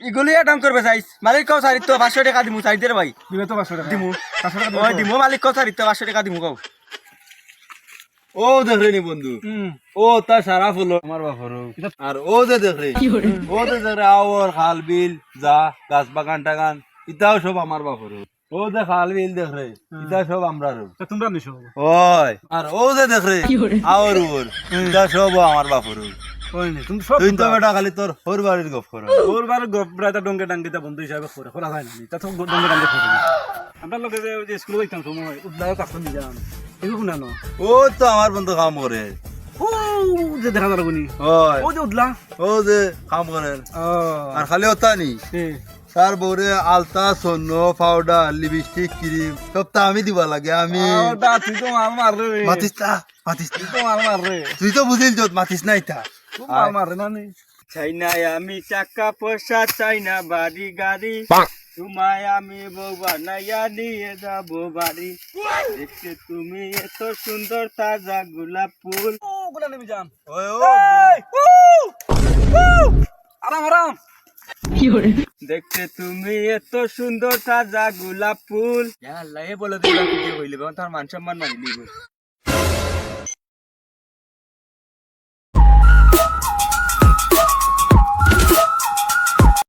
ইগুলি atom করবে চাইছ মালিক কও চারিত পাঁচশো টাকা দিমু চাই দে ভাই। দিবে তো পাঁচশো টাকা। দিমু। পাঁচশো টাকা ওই দিমু মালিক কও চারিত পাঁচশো টাকা দিমু কও। ও দেখরে নি বন্ধু ও তা সারা ফুল। আমার বাপর আর ও যে দেখরে ও যে দেখরে আওর খাল বিল যা গাছ বাগান টাগান ইটাও সব আমার বাপর ও যে খাল বিল দেখরে ইটা সব আমরা তা তোমরা নিছো। ওই আর ও যে দেখরে আওর ওর ইটা সব আমার বাপর তুমি সব তুই তো বেটা খালি তোর হোর বাড়ির গপ কর। ওর বার গবরাটা ডঙ্গে ডাঙ্গিটা বন্ধু হিসাবে করে করা যায় না। তা তো ডঙ্গে ডাঙ্গে করে আমরা লোকে যে স্কুলে যাইতাম সময় উদ্দায় কাজ নিয়ে যান এগুলো শুনা না? ও তো আমার বন্ধু কাম করে। ও যে দেখা যাবে গুনি ও যে উদলা ও যে কাম করে। আর খালি ওটা নি। তার বউরে আলতা সন্ন পাউডার লিপস্টিক ক্রিম সব তা আমি দিবা লাগে আমি। তুই তো মার মার রে মাতিস না মাতিস তুই তো মার মার রে তুই তো বুঝিল যত মাতিস না ইটা মার মার চাই না। আমি টাকা পয়সা চাই না বাড়ি গাড়ি। তোমায় আমি বউ বানাইয়া নিয়ে যাব বাড়ি। দেখতে তুমি এত সুন্দর তাজা গোলাপ ফুল। ও গুলা নেমে যান। আরাম আরাম। দেখতে তুমি এত সুন্দর তাজা গোলাপ ফুল। বলে দিলাম কি হইলে? তার মান সম্মান মানি নিব।